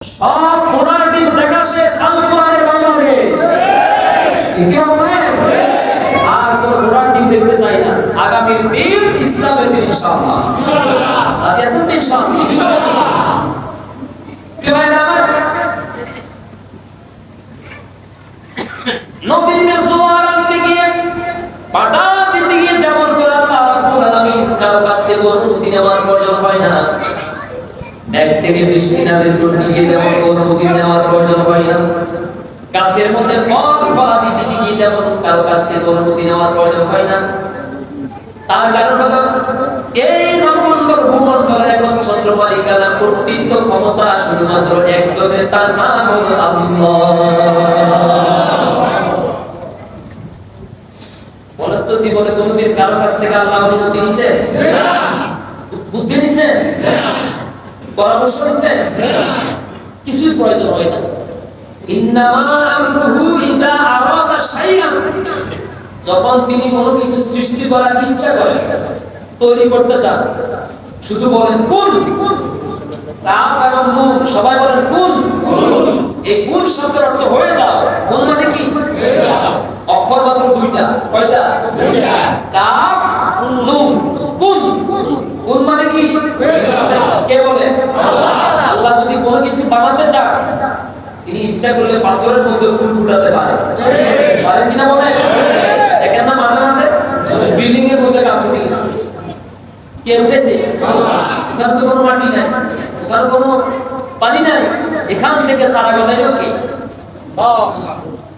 সব কোরআন দিন দেখা শেষ আল কোরআনের বাংলাকে আর কোন কোরআন দিন দেখতে চাই না। আগামী দিন ইসলামের দিন ইনশাআল্লাহ? ইনশাআল্লাহ প্রিয় ভাইরা আমার নদীতে জোয়ার আনতে গিয়ে পাটা দিতে গিয়ে যেমন করে আল্লাহ রাব্বুল আলামিন কারও কাছ থেকে অনুমতি নেওয়ার প্রয়োজন হয় না এক থেকে বৃষ্টি নামের যেমন অনুমতি নেওয়ার প্রয়োজন হয় না। গাছের মধ্যে ফল ফলাদি দিতে গিয়ে যেমন কারও কাছ থেকে অনুমতি নেওয়ার প্রয়োজন হয় না। তার কারণ হলো এই নবমণ্ডল ভূমণ্ডলের নক্ষত্র মালিকানা কর্তৃত্ব ক্ষমতা শুধুমাত্র একজনের তার নাম হলো আল্লাহ। বলেন তো জীবনে কোনোদিন কারও কাছ থেকে আল্লাহ অনুমতি নিছেন? বুদ্ধি নিছেন? পরামর্শ নিছেন কিছুই প্রয়োজন হয় না। যখন তিনি কোনো কিছু সৃষ্টি করার ইচ্ছা করেন, তৈরি করতে চান, শুধু বলেন কোন সবাই বলেন কোন এই কোন শব্দের অর্থ হয়ে যাও। কোন মানে কি? অক্ষর মাত্র দুইটা। কয়টা? কাফ নুন কোন কোন মানে আল্লাহ যদি কোনো কিছু বানাতে চান তিনি ইচ্ছা করলে পাথরের মধ্যে ফুল ফুটাতে পারে পারেন কিনা বলে দেখেন না মাঝে মাঝে? বিল্ডিং এর মধ্যে গাছ উঠে গেছে। কে উঠেছে? এখানে তো কোনো মাটি নাই। এখানে কোনো পানি নাই। এখান থেকে সারা গলায় কে?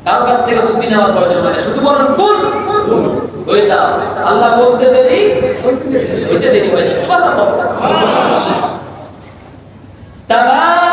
কারও কাছ থেকে বুদ্ধি নেওয়ার প্রয়োজন হয় না? শুধু বলেন কোন? হয়ে দাও। আল্লাহ বলতে দেরি? হইতে দেরি। হয় না সুবহানাল্লাহ। Tá lá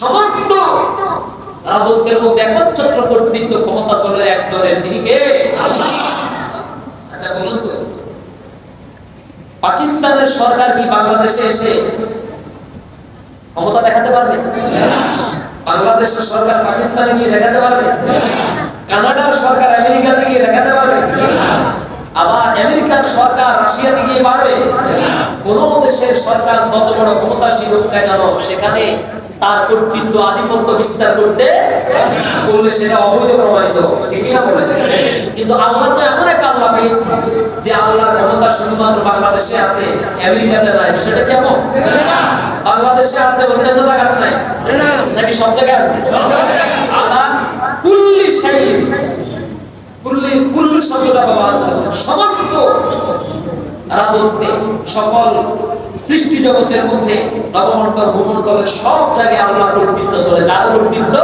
সমস্ত রাজত্বের মধ্যে একচ্ছত্র কর্তৃত্ব ক্ষমতা চলে একজনের তিনি কে আল্লাহ আচ্ছা বলুন তো, পাকিস্তানের সরকার কি বাংলাদেশে এসে ক্ষমতা দেখাতে পারবে? বাংলাদেশের সরকার পাকিস্তানে গিয়ে দেখাতে পারবে? কানাডার সরকার আমেরিকাতে গিয়ে দেখাতে পারবে? আবার আমেরিকার সরকার রাশিয়াতে গিয়ে পারবে কোন দেশের সরকার যত বড় ক্ষমতাশীল হোক কেন, সেখানে তার কর্তৃত্ব আধিপত্য বিস্তার করতে করলে সেটা অবৈধ প্রমাণিত কিন্তু আমরা তো এমন এক আল্লাহ পেয়েছি যে আল্লাহর ক্ষমতা শুধুমাত্র বাংলাদেশে আছে, আমেরিকাতে নাই। বিষয়টা কেমন? বাংলাদেশে আছে, অন্যান্য জায়গাতে নাই। নাকি সব জায়গায় আছে? আল্লাহ কুল্লি শাই কুল্লি, কুল্লু শব্দটা সমস্ত রাজত্বে সকল সৃষ্টি জগতের মধ্যে নবমণ্ডল ভূমণ্ডলের সব জায়গায় আল্লাহ কর্তৃত্ব চলে। কার কর্তৃত্ব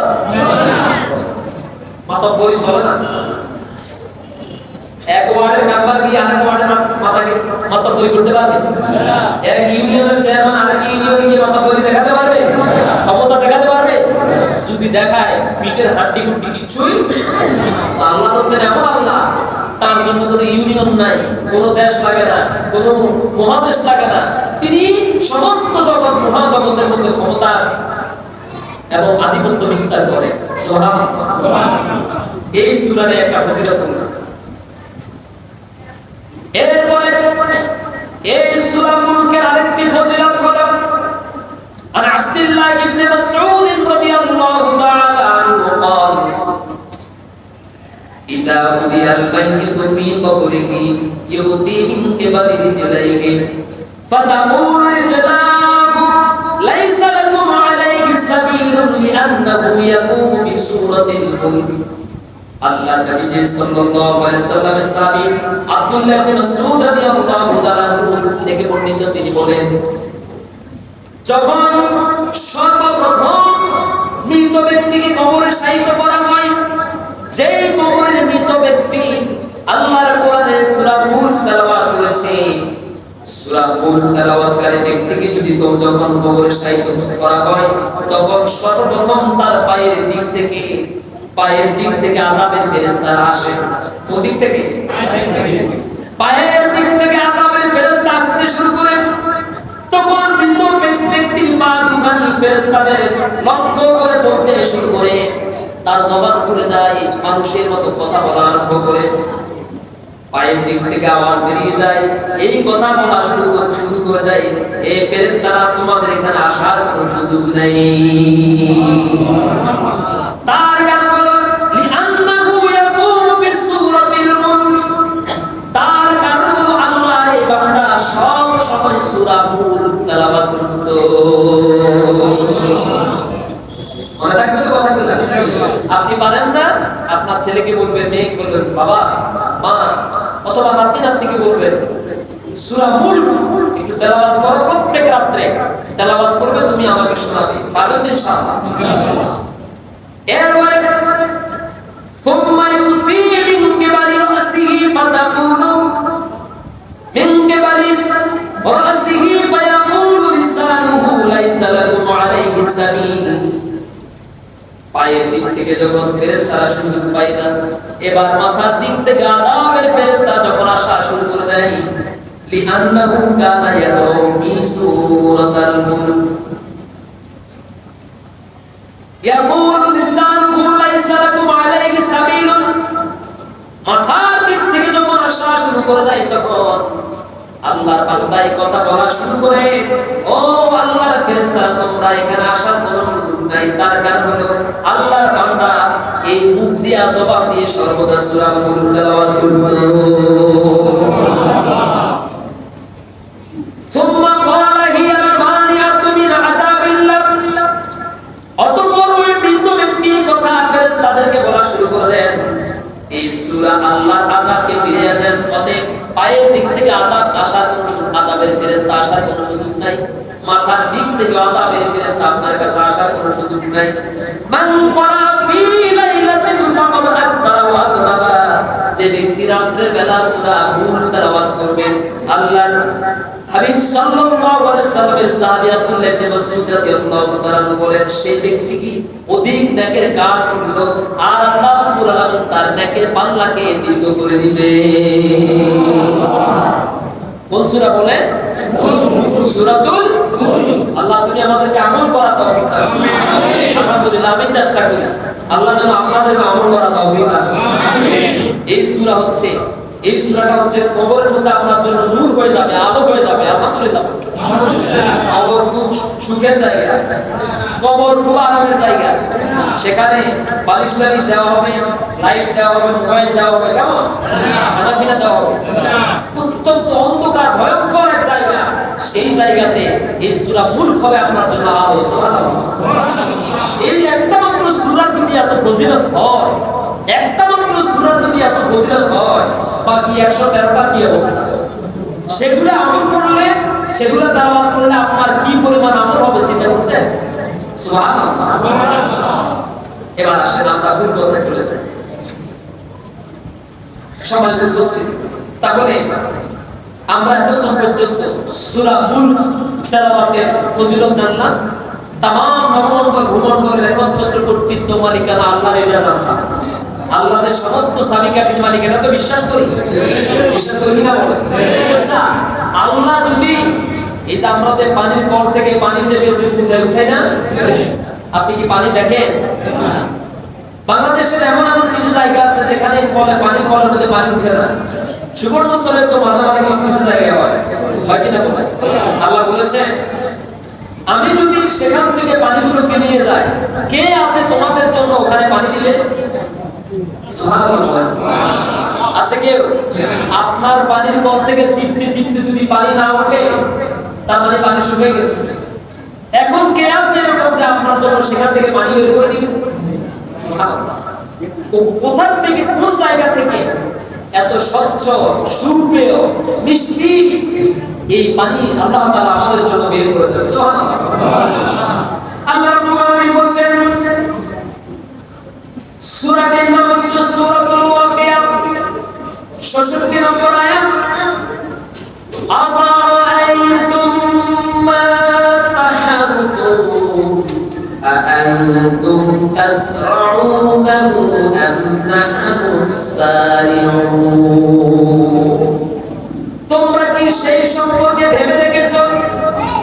মাতা বই চলে না? এক ওয়ার্ডের মেম্বার গিয়ে আরেক ওয়ার্ডের মাতাকে মাতা বই করতে পারবে? এক ইউনিয়নের চেয়ারম্যান আরেক ইউনিয়নে গিয়ে মাতা বই দেখাতে পারবে? ক্ষমতা দেখাতে পারবে? যদি দেখায় পিঠের হাড্ডি গুড্ডি কিছুই আল্লাহ হচ্ছেন এমন আল্লাহ তার জন্য কোনো ইউনিয়ন নাই কোনো দেশ লাগে না কোনো মহাদেশ লাগে না তিনি সমস্ত জগৎ মহাজগতের মধ্যে ক্ষমতা এবং আধিপত্য বিস্তার করে সোহান এই সুরারে একটা ফজিলত এরপরে এই সূরা মুলকের আরেকটি ফজিলত হলো عن عبد الله بن مسعود رضي الله تعالى عنه قال إذا وضع الميت في قبره يؤتي من قبل رجليه فتقول رجلاه ليس لكم عليه سبيل لأنه يقوم بسورة الملك আল্লাহ নবী সাল্লাল্লাহু আলাইহি সাল্লামের সাহাবী আব্দুল্লাহ ইবনে মাসউদ রাদিয়াল্লাহু তাআলা থেকে বর্ণিত তিনি বলেন যখন সর্বপ্রথম মৃত ব্যক্তিকে কবরে শায়িত করা হয় যেই কবরের মৃত ব্যক্তি আল্লাহর কোরআনের সূরা মুলক তেলাওয়াত করেছে। সূরা ফুল তেলাওয়াতকারী ব্যক্তিকে যদি তো যখন কবরে সাহিত্য করা হয়, তখন সর্বপ্রথম তার পায়ের দিক থেকে, পায়ের দিক থেকে আযাবের ফেরেশতারা আসে। কোন থেকে? পায়ের দিক থেকে আযাবের ফেরেশতা আসতে শুরু করে। তখন মৃত ব্যক্তির পা দুখানি ফেরেশতাদের লক্ষ্য করে পড়তে শুরু করে। তার জবান খুলে দেয়, মানুষের মতো কথা বলা আরম্ভ করে। পায়ের দিক থেকে আওয়াজ বেরিয়ে যায়। এই কথা বলা শুরু শুরু করে দেয়। এই ফেরেশতারা, তোমাদের এখানে আসার কোনো সুযোগ নেই। আপনি পারেন না? আপনার ছেলেকে বলবেন মেয়ে বলবেন বাবা, মা অথবা নাতি নাতনিকে বলবেন সূরা মুলক একটু তেলাওয়াত করো প্রত্যেক রাত্রে তেলাওয়াত করবে তুমি আমাকে শোনাবে পারবে তো ইনশাআল্লাহ এরপরে ثم يلقي من قبل رأسه فتقول من قبل رأسه فيقول لسانه ليس لكم عليه سبيل পায়ের দিক থেকে যখন ফেরেশতারা শুরু পাই না এবার মাথার দিক থেকে আরামের ফেরেস্তা যখন আসা শুরু করে দেয়, লিআন্নাহু কানা সূরাতাল মুলক। লিসানুহু লাইসা লাকুম আলাইহি মাথার দিক থেকে যখন আসা শুরু করে দেয়, তখন আল্লাহর এই কথা বলা শুরু করে, ও আল্লাহর ফেরেশতা তোমরা এখানে আসার কোনো সুযোগ নাই। তার কারণ আল্লাহর বান্দা এই মুখ দিয়ে জবাব দিয়ে সর্বদা সালাম তেলাওয়াত ثم সাল্লামের সাহাবী মাসউদ রাদিয়াল্লাহু তাআলা বলেন সেই ব্যক্তি কি অধিক নেকের কাজ করল? আর আল্লাহ রাব্বুল আলামিন তার নেকের পাল্লাকে দীর্ঘ করে দিবে। কোন সূরা বলে সূরাতুল আল্লাহ তুমি আমাদেরকে আমল করা তৌফিক দাও। আমিন। আলহামদুলিল্লাহ আমি চেষ্টা করি। আল্লাহ যেন আপনাদের আমল করা তৌফিক দাও। আমিন। এই সূরা হচ্ছে এই সূরাটা হচ্ছে কবরের মধ্যে আপনার জন্য নূর হয়ে যাবে, আলো হয়ে যাবে আলহামদুলিল্লাহ কবর খুব সুখের জায়গা। কবর খুব আরামের জায়গা। সেখানে বালিশ দেওয়া হবে লাইট দেওয়া হবে, মোবাইল দেওয়া হবে, কেমন? দেওয়া হবে। অত্যন্ত অন্ধকার, ভয়ঙ্কর এক জায়গা। সেই জায়গাতে এই সূরা মূর্খ হবে আপনার জন্য আলো এই একটা মাত্র সূরা ফজিলত হয় মাত্র সূরা যদি এত ফজিলত হয়, বাকি একশো তেরোটা কি অবস্থা সেগুলো আমল করলে, সেগুলো দাওয়াত করলে আপনার কি পরিমাণ আমল হবে চিন্তা করছেন এবার আসেন আমরা ভুল কথা চলে যাই। চলতেছি তাহলে আমরা এতক্ষণ পর্যন্ত সূরা ফুল তেলাওয়াতের ফজিলত জানলাম। তামাম নবমণ্ডল ভূমণ্ডলের একমাত্র কর্তৃত্ব মালিকানা আল্লাহর এটা জানলাম। আল্লাহর সমস্ত সাবিকাটির মালিক এটা তো বিশ্বাস করি। বিশ্বাস করি না? আচ্ছা আল্লাহ যদি এই যে আমাদের পানির কল থেকে পানি যে বেশি উঠে উঠে না? আপনি কি পানি দেখেন? বাংলাদেশের এমন এমন কিছু জায়গা আছে যেখানে কলে পানি, কলের মধ্যে পানি উঠে না। সুবর্ণচরে তো মাঝে মাঝে কিছু কিছু জায়গায় হয় হয় কিনা বলে? আল্লাহ বলেছেন আমি যদি সেখান থেকে পানি পানিগুলোকে নিয়ে যাই, কে আছে তোমাদের জন্য ওখানে পানি দিলে। কেউ আপনার পানির কল থেকে চিপতে চিপতে যদি পানি না ওঠে, তার মানে পানি শুকিয়ে গেছে। এখন কে আছে এরকম যে আপনার জন্য সেখান থেকে পানি বের করে দিবে? সুবহানাল্লাহ। ও- কোথা থেকে, কোন জায়গা থেকে এত স্বচ্ছ সুপেয় মিষ্টি এই পানি আল্লাহ আমাদের জন্য বের করে সুবহানাল্লাহ। আল্লাহ বলছেন সূরাটির নাম হচ্ছে সূরাতুল ওয়াকিয়া 66 নম্বর আয়াত أفرأيتم ما تحرثون أأنتم تزرعونه أم نحن الزارعون তোমরা কি সেই সম্পর্কে ভেবে দেখেছো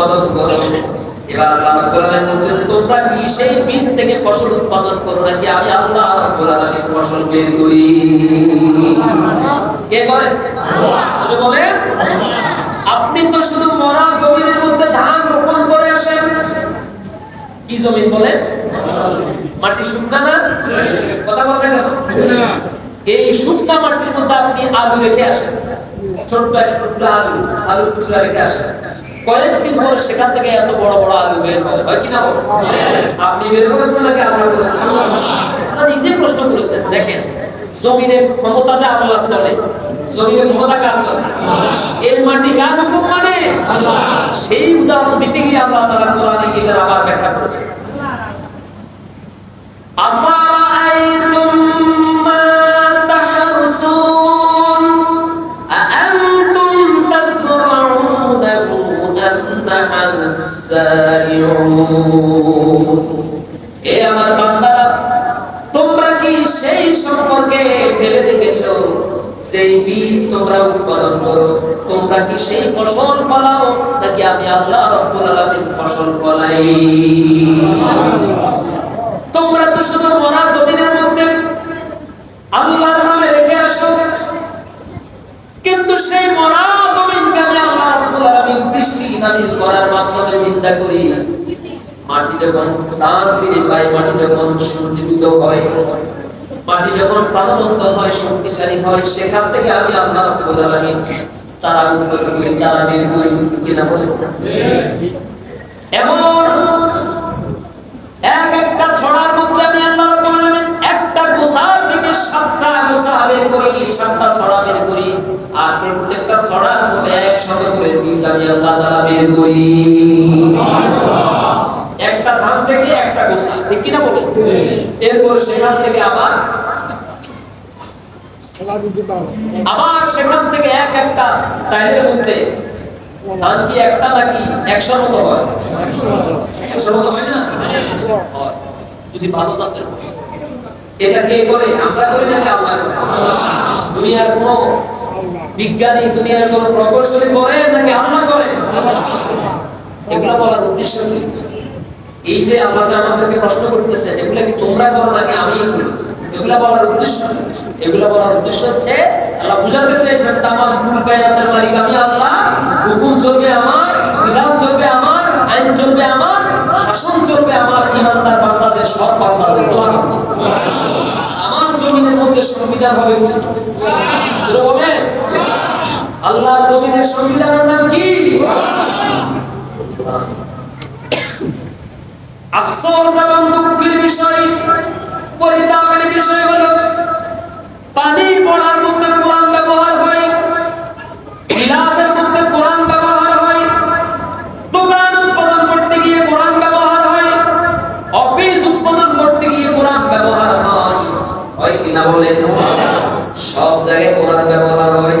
উৎপাদন করো। এবার আল্লাহ আলামিন বলছেন তোমরা কি সেই বীজ থেকে ফসল উৎপাদন করো নাকি? আমি আল্লাহ রাব্বুল আলামিন ফসল বের করি। কে করে আল্লাহ। বলে? আপনি তো শুধু মরা জমির মধ্যে ধান রোপণ করে আসেন। কি জমি বলে? মাটি শুকনা না? কথা বলবেন কেন এই শুকনা মাটির মধ্যে আপনি আলু রেখে আসেন। ছোট্ট এক টুকরা আলু আলু টুকরা রেখে আসেন। কয়েকদিন পর সেখান থেকে এত বড় বড় আলু বের হয়। হয় কিনা আপনি বের করেছেন নাকি করেছেন? আপনারা নিজে প্রশ্ন করেছেন, দেখেন জমিনের ক্ষমতাতে আল্লাহ চলে জমিনের ক্ষমতা কার চলে এর মাটি কার হুকুম মানে? সেই উদাহরণ দিতে গিয়ে আল্লাহ তারা কোরআনে এটার আবার ব্যাখ্যা করেছেন। তোমরা তো শুধু মরা জমিনের মধ্যে আল্লাহর নামে রেখে আসো। কিন্তু সেই মরা জমিনকে আমি আল্লাহ বৃষ্টি নাজিল করার মাধ্যমে চিন্তা করি? মাটি যখন প্রাণ ফিরে পায় মাটি যখন সুজীবিত হয় মাটি যখন প্রাণবন্ত হয় শক্তিশালী হয় সেখান থেকে আমি আল্লাহ রাব্বুল আলামিন চারা উৎপত্তি করি চারা বের করি। কিনা বলে এমন বের করি। একটা ধান থেকে একটা গোসা, ঠিক কিনা বলে? এরপর সেখান থেকে আবার আবার সেখান থেকে এক একটা টাইলের মধ্যে। ধান কি একটা নাকি একশো মতো হয়? একশো মতো হয় না? যদি ভালো থাকে। এটা কে করে? আমরা করি নাকি আল্লাহ? দুনিয়ার কোন বিজ্ঞানী দুনিয়ার কোন প্রকৌশলী করে নাকি আল্লাহ করে? এগুলা বলার উদ্দেশ্য কি? এই যে আল্লাহ আমাদেরকে প্রশ্ন করতেছে, এগুলা কি তোমরা করো নাকি আমি বলার উদ্দেশ্য বলার উদ্দেশ্য হচ্ছে, আল্লাহ বুঝাতে চাইছেন কুল কায়নাতের মালিক আমি আল্লাহ, হুকুম চলবে আমার বিধান চলবে আমার, আইন চলবে আমার, শাসন চলবে আমার ইমানদার বাংলাদেশ, সব বাংলাদেশ। আমার জমিনের মধ্যে সংবিধান হবে কি? এরা বলে আল্লাহ সংবিধানের নাম কি? আফসোস এবং দুঃখের বিষয়, পরিতাপের বিষয় হলো, পানি পড়ার মধ্যে কোরআন ব্যবহার হয় বিলাদের মধ্যে কোরআন ব্যবহার হয়, দোকান উৎপাদন করতে গিয়ে কোরআন ব্যবহার হয়, অফিস উৎপাদন করতে গিয়ে কোরআন ব্যবহার হয়। হয় কিনা বলেন সব জায়গায় কোরআন ব্যবহার হয়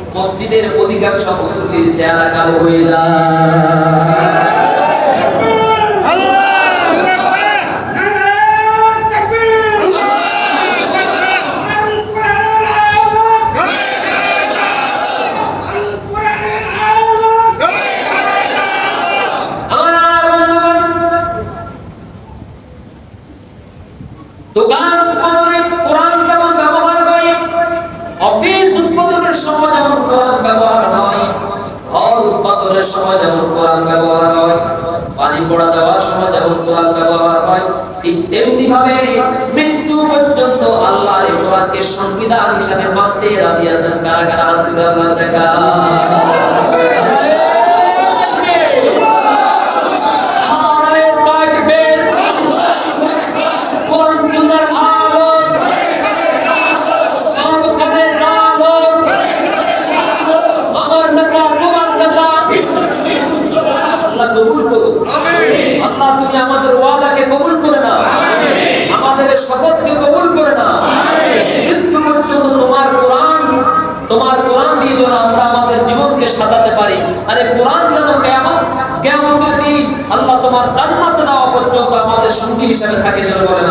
মসজিদের অধিকাংশ মসজিদের চেহারা কালো হয়ে যায়। দোকান গোসলের সময় যেমন কোরআন ব্যবহার হয়, পানি পড়া দেওয়ার সময় যেমন কোরআন ব্যবহার হয়। ঠিক তেমনি ভাবে মৃত্যু পর্যন্ত আল্লাহর এই কোরআনকে সংবিধান হিসাবে মানতে রাজি আছেন কারা কারা? আল্লাহ দেখা নারায়ে তাকবীর কোরআন সুন্নাহর আলো সবখানে আলো আমার নেতা তোমার নেতা আল্লাহ কবুল করুন আল্লাহ তুমি আমাদের ওয়াদাকে কবুল করে নাও আমাদের শপথকে কবুল করে নাও মৃত্যু পর্যন্ত তোমার কোরআন তোমার কোরআন দিয়ে যেন আমরা আমাদের জীবনকে সাজাতে পারি আরে কোরআন যেন কেমন সঙ্গী হিসাবে থাকে যেন বলেন